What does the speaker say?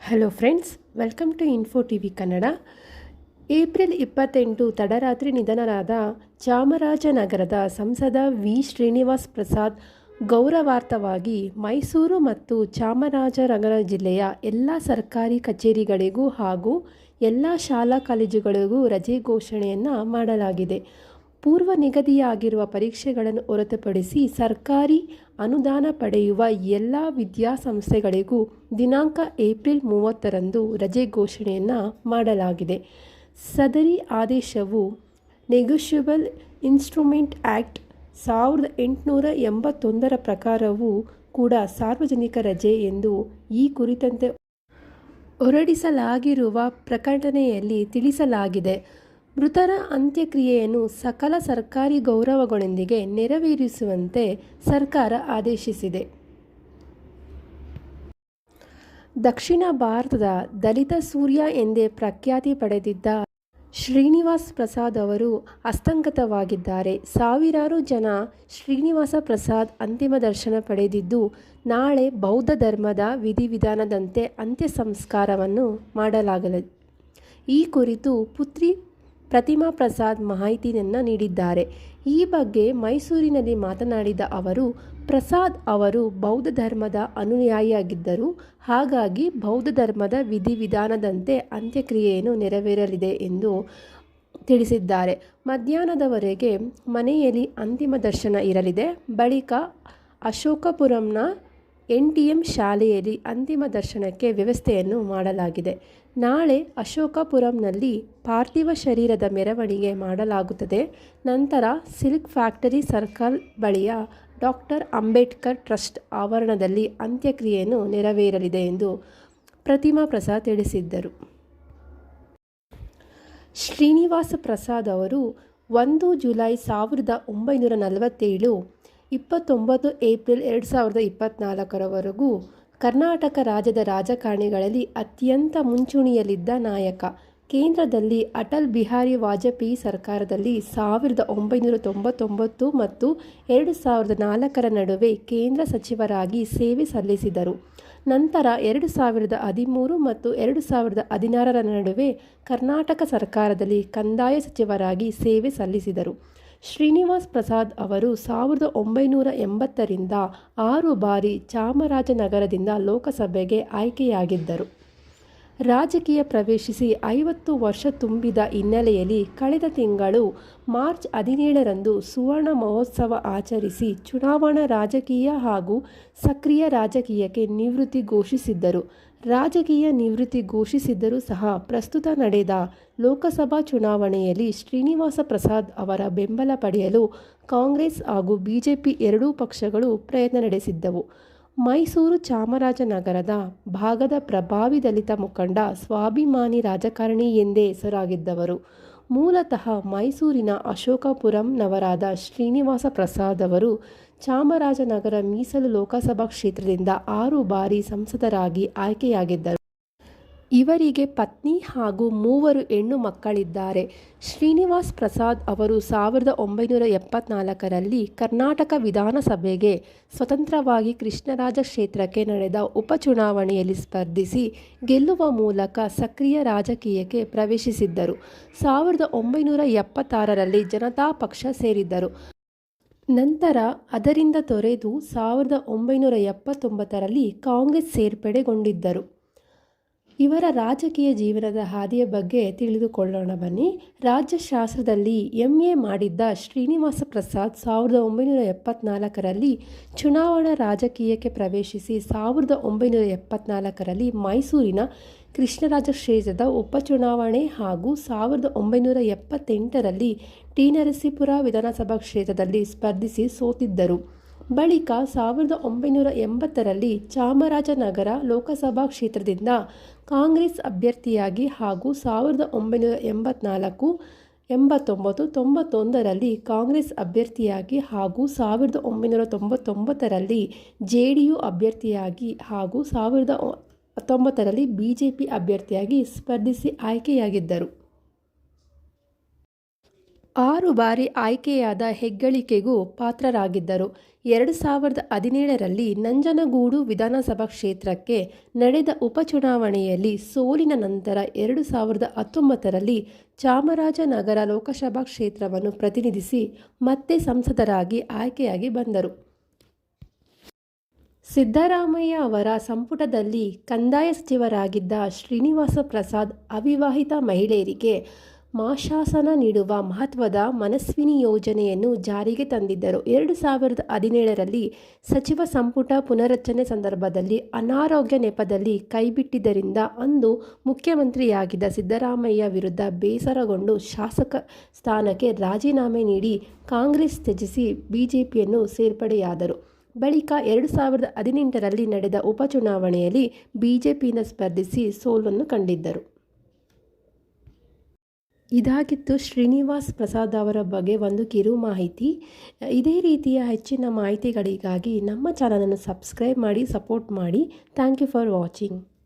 Hello friends welcome to info T V Kannada April ಇಪ್ಪತ್ತೆಂಟು ತಡರಾತ್ರಿ ನಿಧನರಾದ ಚಾಮರಾಜನಗರದ ಸಂಸದ ವಿ. ಶ್ರೀನಿವಾಸ್ ಪ್ರಸಾದ್ ಗೌರವಾರ್ಥವಾಗಿ ಮೈಸೂರು ಮತ್ತು ಚಾಮರಾಜನಗರ ಜಿಲ್ಲೆಯ ಎಲ್ಲ ಸರ್ಕಾರಿ ಕಚೇರಿಗಳಿಗೂ ಹಾಗೂ ಎಲ್ಲ ಶಾಲಾ ಕಾಲೇಜುಗಳಿಗೂ ರಜೆ ಘೋಷಣೆಯನ್ನು ಮಾಡಲಾಗಿದೆ. ಪೂರ್ವ ನಿಗದಿಯಾಗಿರುವ ಪರೀಕ್ಷೆಗಳನ್ನು ಹೊರತುಪಡಿಸಿ ಸರ್ಕಾರಿ ಅನುದಾನ ಪಡೆಯುವ ಎಲ್ಲ ವಿದ್ಯಾಸಂಸ್ಥೆಗಳಿಗೂ ದಿನಾಂಕ ಏಪ್ರಿಲ್ ಮೂವತ್ತರಂದು ರಜೆ ಘೋಷಣೆಯನ್ನು ಮಾಡಲಾಗಿದೆ. ಸದರಿ ಆದೇಶವು ನೆಗೋಷಿಯಬಲ್ ಇನ್ಸ್ಟ್ರೂಮೆಂಟ್ ಆ್ಯಕ್ಟ್ ಸಾವಿರದ ಎಂಟುನೂರ ಎಂಬತ್ತೊಂದರ ಪ್ರಕಾರವೂ ಕೂಡ ಸಾರ್ವಜನಿಕ ರಜೆ ಎಂದು ಈ ಕುರಿತಂತೆ ಹೊರಡಿಸಲಾಗಿರುವ ಪ್ರಕಟಣೆಯಲ್ಲಿ ತಿಳಿಸಲಾಗಿದೆ. ಮೃತರ ಅಂತ್ಯಕ್ರಿಯೆಯನ್ನು ಸಕಲ ಸರ್ಕಾರಿ ಗೌರವಗಳೊಂದಿಗೆ ನೆರವೇರಿಸುವಂತೆ ಸರ್ಕಾರ ಆದೇಶಿಸಿದೆ. ದಕ್ಷಿಣ ಭಾರತದ ದಲಿತ ಸೂರ್ಯ ಎಂದೇ ಪ್ರಖ್ಯಾತಿ ಪಡೆದಿದ್ದ ಶ್ರೀನಿವಾಸ್ ಪ್ರಸಾದ್ ಅವರು ಅಸ್ತಂಗತವಾಗಿದ್ದಾರೆ. ಸಾವಿರಾರು ಜನ ಶ್ರೀನಿವಾಸ ಪ್ರಸಾದ್ ಅಂತಿಮ ದರ್ಶನ ಪಡೆದಿದ್ದು, ನಾಳೆ ಬೌದ್ಧ ಧರ್ಮದ ವಿಧಿವಿಧಾನದಂತೆ ಅಂತ್ಯ ಸಂಸ್ಕಾರವನ್ನು ಮಾಡಲಾಗಲಿದೆ ಈ ಕುರಿತು ಪುತ್ರಿ ಪ್ರತಿಮಾ ಪ್ರಸಾದ್ ಮಾಹಿತಿಯನ್ನು ನೀಡಿದ್ದಾರೆ. ಈ ಬಗ್ಗೆ ಮೈಸೂರಿನಲ್ಲಿ ಮಾತನಾಡಿದ ಅವರು, ಪ್ರಸಾದ್ ಅವರು ಬೌದ್ಧ ಧರ್ಮದ ಅನುಯಾಯಿಯಾಗಿದ್ದರು. ಹಾಗಾಗಿ ಬೌದ್ಧ ಧರ್ಮದ ವಿಧಿವಿಧಾನದಂತೆ ಅಂತ್ಯಕ್ರಿಯೆಯನ್ನು ನೆರವೇರಲಿದೆ ಎಂದು ತಿಳಿಸಿದ್ದಾರೆ. ಮಧ್ಯಾಹ್ನದವರೆಗೆ ಮನೆಯಲ್ಲಿ ಅಂತಿಮ ದರ್ಶನ ಇರಲಿದೆ. ಬಳಿಕ ಅಶೋಕಪುರಂನ ಎನ್ ಟಿ ಎಂ ಶಾಲೆಯಲ್ಲಿ ಅಂತಿಮ ದರ್ಶನಕ್ಕೆ ವ್ಯವಸ್ಥೆಯನ್ನು ಮಾಡಲಾಗಿದೆ. ನಾಳೆ ಅಶೋಕಪುರಂನಲ್ಲಿ ಪಾರ್ಥಿವ ಶರೀರದ ಮೆರವಣಿಗೆ ಮಾಡಲಾಗುತ್ತದೆ. ನಂತರ ಸಿಲ್ಕ್ ಫ್ಯಾಕ್ಟರಿ ಸರ್ಕಲ್ ಬಳಿಯ ಡಾಕ್ಟರ್ ಅಂಬೇಡ್ಕರ್ ಟ್ರಸ್ಟ್ ಆವರಣದಲ್ಲಿ ಅಂತ್ಯಕ್ರಿಯೆಯನ್ನು ನೆರವೇರಲಿದೆ ಎಂದು ಪ್ರತಿಮಾ ಪ್ರಸಾದ್ ತಿಳಿಸಿದ್ದರು. ಶ್ರೀನಿವಾಸ ಪ್ರಸಾದ್ ಅವರು ಒಂದು ಜುಲೈ ಸಾವಿರದ ಒಂಬೈನೂರ ನಲವತ್ತೇಳು ಇಪ್ಪತ್ತೊಂಬತ್ತು ಏಪ್ರಿಲ್ ಎರಡು ಸಾವಿರದ ಇಪ್ಪತ್ತ್ನಾಲ್ಕರವರೆಗೂ ಕರ್ನಾಟಕ ರಾಜ್ಯದ ರಾಜಕಾರಣಿಗಳಲ್ಲಿ ಅತ್ಯಂತ ಮುಂಚೂಣಿಯಲ್ಲಿದ್ದ ನಾಯಕ. ಕೇಂದ್ರದಲ್ಲಿ ಅಟಲ್ ಬಿಹಾರಿ ವಾಜಪೇಯಿ ಸರ್ಕಾರದಲ್ಲಿ ಸಾವಿರದ ಒಂಬೈನೂರ ತೊಂಬತ್ತೊಂಬತ್ತು ಮತ್ತು ಎರಡು ಸಾವಿರದ ನಾಲ್ಕರ ನಡುವೆ ಕೇಂದ್ರ ಸಚಿವರಾಗಿ ಸೇವೆ ಸಲ್ಲಿಸಿದರು. ನಂತರ ಎರಡು ಸಾವಿರದ ಹದಿಮೂರು ಮತ್ತು ಎರಡು ಸಾವಿರದ ಹದಿನಾರರ ನಡುವೆ ಕರ್ನಾಟಕ ಸರ್ಕಾರದಲ್ಲಿ ಕಂದಾಯ ಸಚಿವರಾಗಿ ಸೇವೆ ಸಲ್ಲಿಸಿದರು. ಶ್ರೀನಿವಾಸ್ ಪ್ರಸಾದ್ ಅವರು ಸಾವಿರದ ಒಂಬೈನೂರ ಎಂಬತ್ತರಿಂದ ಆರು ಬಾರಿ ಚಾಮರಾಜನಗರದಿಂದ ಲೋಕಸಭೆಗೆ ಆಯ್ಕೆಯಾಗಿದ್ದರು. ರಾಜಕೀಯ ಪ್ರವೇಶಿಸಿ ಐವತ್ತು ವರ್ಷ ತುಂಬಿದ ಹಿನ್ನೆಲೆಯಲ್ಲಿ ಕಳೆದ ತಿಂಗಳು ಮಾರ್ಚ್ ಹದಿನೇಳರಂದು ಸುವರ್ಣ ಮಹೋತ್ಸವ ಆಚರಿಸಿ ಚುನಾವಣಾ ರಾಜಕೀಯ ಹಾಗೂ ಸಕ್ರಿಯ ರಾಜಕೀಯಕ್ಕೆ ನಿವೃತ್ತಿ ಘೋಷಿಸಿದ್ದರು. ರಾಜಕೀಯ ನಿವೃತ್ತಿ ಘೋಷಿಸಿದ್ದರೂ ಸಹ ಪ್ರಸ್ತುತ ನಡೆದ ಲೋಕಸಭಾ ಚುನಾವಣೆಯಲ್ಲಿ ಶ್ರೀನಿವಾಸ ಪ್ರಸಾದ್ ಅವರ ಬೆಂಬಲ ಪಡೆಯಲು ಕಾಂಗ್ರೆಸ್ ಹಾಗೂ ಬಿಜೆಪಿ ಎರಡೂ ಪಕ್ಷಗಳು ಪ್ರಯತ್ನ ನಡೆಸಿದ್ದವು. ಮೈಸೂರು ಚಾಮರಾಜನಗರದ ಭಾಗದ ಪ್ರಭಾವಿ ದಲಿತ ಮುಖಂಡ ಸ್ವಾಭಿಮಾನಿ ರಾಜಕಾರಣಿ ಎಂದೇ ಹೆಸರಾಗಿದ್ದವರು. ಮೂಲತಃ ಮೈಸೂರಿನ ಅಶೋಕಪುರಂನವರಾದ ಶ್ರೀನಿವಾಸ ಪ್ರಸಾದ್ ಅವರು ಚಾಮರಾಜನಗರ ಮೀಸಲು ಲೋಕಸಭಾ ಕ್ಷೇತ್ರದಿಂದ ಆರು ಬಾರಿ ಸಂಸದರಾಗಿ ಆಯ್ಕೆಯಾಗಿದ್ದರು. ಇವರಿಗೆ ಪತ್ನಿ ಹಾಗೂ ಮೂವರು ಹೆಣ್ಣು ಮಕ್ಕಳಿದ್ದಾರೆ. ಶ್ರೀನಿವಾಸ್ ಪ್ರಸಾದ್ ಅವರು ಸಾವಿರದ ಒಂಬೈನೂರ ಎಪ್ಪತ್ನಾಲ್ಕರಲ್ಲಿ ಕರ್ನಾಟಕ ವಿಧಾನಸಭೆಗೆ ಸ್ವತಂತ್ರವಾಗಿ ಕೃಷ್ಣರಾಜ ಕ್ಷೇತ್ರಕ್ಕೆ ನಡೆದ ಉಪಚುನಾವಣೆಯಲ್ಲಿ ಸ್ಪರ್ಧಿಸಿ ಗೆಲ್ಲುವ ಮೂಲಕ ಸಕ್ರಿಯ ರಾಜಕೀಯಕ್ಕೆ ಪ್ರವೇಶಿಸಿದ್ದರು. ಸಾವಿರದ ಒಂಬೈನೂರ ಎಪ್ಪತ್ತಾರರಲ್ಲಿ ಜನತಾ ಪಕ್ಷ ಸೇರಿದ್ದರು. ನಂತರ ಅದರಿಂದ ತೊರೆದು ಸಾವಿರದ ಒಂಬೈನೂರ ಎಪ್ಪತ್ತೊಂಬತ್ತರಲ್ಲಿ ಕಾಂಗ್ರೆಸ್ ಸೇರ್ಪಡೆಗೊಂಡಿದ್ದರು. ಇವರ ರಾಜಕೀಯ ಜೀವನದ ಹಾದಿಯ ಬಗ್ಗೆ ತಿಳಿದುಕೊಳ್ಳೋಣ ಬನ್ನಿ. ರಾಜ್ಯಶಾಸ್ತ್ರದಲ್ಲಿ ಎಂ ಎ ಮಾಡಿದ್ದ ಶ್ರೀನಿವಾಸ ಪ್ರಸಾದ್ ಸಾವಿರದ ಒಂಬೈನೂರ ಎಪ್ಪತ್ನಾಲ್ಕರಲ್ಲಿ ಚುನಾವಣಾ ರಾಜಕೀಯಕ್ಕೆ ಪ್ರವೇಶಿಸಿ ಸಾವಿರದ ಒಂಬೈನೂರ ಎಪ್ಪತ್ನಾಲ್ಕರಲ್ಲಿ ಮೈಸೂರಿನ ಕೃಷ್ಣರಾಜ ಕ್ಷೇತ್ರದ ಉಪಚುನಾವಣೆ ಹಾಗೂ ಸಾವಿರದ ಒಂಬೈನೂರ ಎಪ್ಪತ್ತೆಂಟರಲ್ಲಿ ಟಿ ನರಸೀಪುರ ವಿಧಾನಸಭಾ ಕ್ಷೇತ್ರದಲ್ಲಿ ಸ್ಪರ್ಧಿಸಿ ಸೋತಿದ್ದರು. ಬಳಿಕ ಸಾವಿರದ ಒಂಬೈನೂರ ಎಂಬತ್ತರಲ್ಲಿ ಚಾಮರಾಜನಗರ ಲೋಕಸಭಾ ಕ್ಷೇತ್ರದಿಂದ ಕಾಂಗ್ರೆಸ್ ಅಭ್ಯರ್ಥಿಯಾಗಿ ಹಾಗೂ ಸಾವಿರದ ಒಂಬೈನೂರ ಎಂಬತ್ನಾಲ್ಕು, ಎಂಬತ್ತೊಂಬತ್ತು, ತೊಂಬತ್ತೊಂದರಲ್ಲಿ ಕಾಂಗ್ರೆಸ್ ಅಭ್ಯರ್ಥಿಯಾಗಿ ಹಾಗೂ ಸಾವಿರದ ಒಂಬೈನೂರ ತೊಂಬತ್ತೊಂಬತ್ತರಲ್ಲಿ ಜೆ ಡಿ ಯು ಅಭ್ಯರ್ಥಿಯಾಗಿ ಹಾಗೂ ಸಾವಿರದ ಹತ್ತೊಂಬತ್ತರಲ್ಲಿ ಬಿ ಜೆ ಪಿ ಅಭ್ಯರ್ಥಿಯಾಗಿ ಸ್ಪರ್ಧಿಸಿ ಆಯ್ಕೆಯಾಗಿದ್ದರು. ಆರು ಬಾರಿ ಆಯ್ಕೆಯಾದ ಹೆಗ್ಗಳಿಕೆಗೂ ಪಾತ್ರರಾಗಿದ್ದರು. ಎರಡು ಸಾವಿರದ ಹದಿನೇಳರಲ್ಲಿ ನಂಜನಗೂಡು ವಿಧಾನಸಭಾ ಕ್ಷೇತ್ರಕ್ಕೆ ನಡೆದ ಉಪಚುನಾವಣೆಯಲ್ಲಿ ಸೋಲಿನ ನಂತರ ಎರಡು ಸಾವಿರದ ಹತ್ತೊಂಬತ್ತರಲ್ಲಿ ಚಾಮರಾಜನಗರ ಲೋಕಸಭಾ ಕ್ಷೇತ್ರವನ್ನು ಪ್ರತಿನಿಧಿಸಿ ಮತ್ತೆ ಸಂಸದರಾಗಿ ಆಯ್ಕೆಯಾಗಿ ಬಂದರು. ಸಿದ್ದರಾಮಯ್ಯ ಅವರ ಸಂಪುಟದಲ್ಲಿ ಕಂದಾಯ ಸಚಿವರಾಗಿದ್ದ ಶ್ರೀನಿವಾಸ ಪ್ರಸಾದ್ ಅವಿವಾಹಿತ ಮಹಿಳೆಯರಿಗೆ ಮಾಶಾಸನ ನೀಡುವ ಮಹತ್ವದ ಮನಸ್ವಿನಿ ಯೋಜನೆಯನ್ನು ಜಾರಿಗೆ ತಂದಿದ್ದರು. ಎರಡು ಸಾವಿರದ ಹದಿನೇಳರಲ್ಲಿ ಸಚಿವ ಸಂಪುಟ ಪುನರಚನೆ ಸಂದರ್ಭದಲ್ಲಿ ಅನಾರೋಗ್ಯ ನೆಪದಲ್ಲಿ ಕೈಬಿಟ್ಟಿದ್ದರಿಂದ ಅಂದು ಮುಖ್ಯಮಂತ್ರಿಯಾಗಿದ್ದ ಸಿದ್ದರಾಮಯ್ಯ ವಿರುದ್ಧ ಬೇಸರಗೊಂಡು ಶಾಸಕ ಸ್ಥಾನಕ್ಕೆ ರಾಜೀನಾಮೆ ನೀಡಿ ಕಾಂಗ್ರೆಸ್ ತ್ಯಜಿಸಿ ಬಿಜೆಪಿಯನ್ನು ಸೇರ್ಪಡೆಯಾದರು. ಬಳಿಕ ಎರಡು ಸಾವಿರದ ಹದಿನೆಂಟರಲ್ಲಿ ನಡೆದ ಉಪಚುನಾವಣೆಯಲ್ಲಿ ಬಿಜೆಪಿಯಿಂದ ಸ್ಪರ್ಧಿಸಿ ಸೋಲನ್ನು ಕಂಡಿದ್ದರು. ಇದಾಗಿತ್ತು ಶ್ರೀನಿವಾಸ್ ಪ್ರಸಾದ್ ಅವರ ಬಗ್ಗೆ ಒಂದು ಕಿರು ಮಾಹಿತಿ. ಇದೇ ರೀತಿಯ ಹೆಚ್ಚಿನ ಮಾಹಿತಿಗಳಿಗಾಗಿ ನಮ್ಮ ಚಾನಲನ್ನು ಸಬ್ಸ್ಕ್ರೈಬ್ ಮಾಡಿ, ಸಪೋರ್ಟ್ ಮಾಡಿ. Thank you for watching.